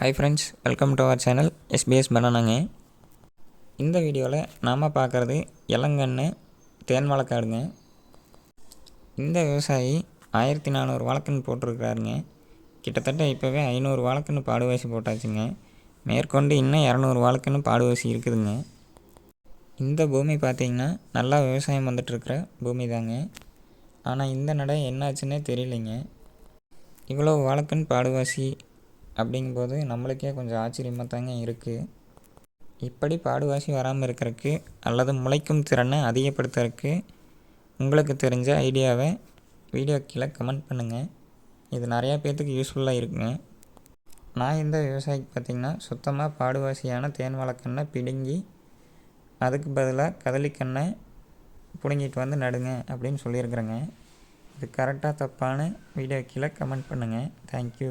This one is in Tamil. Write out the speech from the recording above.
Hi friends welcome to our channel SPS பனானாங்க இந்த வீடியோவில் நாம் பார்க்குறது இளங்கன்று தேன் வழக்காடுங்க இந்த விவசாயி ஆயிரத்தி நானூறு வழக்குன்னு போட்டிருக்கிறாருங்க. கிட்டத்தட்ட இப்போவே ஐநூறு வழக்குன்னு பாடுவாசி போட்டாச்சுங்க. மேற்கொண்டு இன்னும் இரநூறு வழக்குன்னு பாடுவாசி இருக்குதுங்க. இந்த பூமி பார்த்திங்கன்னா நல்லா விவசாயம் வந்துட்டுருக்கிற பூமி தாங்க ஆனால் இந்த நடை என்னாச்சுன்னே தெரியலைங்க. இவ்வளோ வழக்குன்னு பாடுவாசி அப்படிங்கும்போது நம்மளுக்கே கொஞ்சம் ஆச்சரியமாக தாங்க இருக்குது இப்படி பாடுவாசி வராமல் இருக்கிறதுக்கு அல்லது முளைக்கும் திறனை அதிகப்படுத்துறதுக்கு உங்களுக்கு தெரிஞ்ச ஐடியாவை வீடியோ கீழே கமெண்ட் பண்ணுங்கள் இது நிறையா பேர்த்துக்கு யூஸ்ஃபுல்லாக இருக்குங்க. நான் இந்த விவசாயிக்கு பார்த்திங்கன்னா சுத்தமாக பாடுவாசியான தேன் வாழைக்கண்ணை பிடுங்கி அதுக்கு பதிலாக கதலிக்கண்ணை பிடுங்கிட்டு வந்து நடுங்க அப்படின்னு சொல்லியிருக்கிறேங்க. இது கரெக்டாக தப்பான வீடியோ கீழே கமெண்ட் பண்ணுங்கள் தேங்க்யூ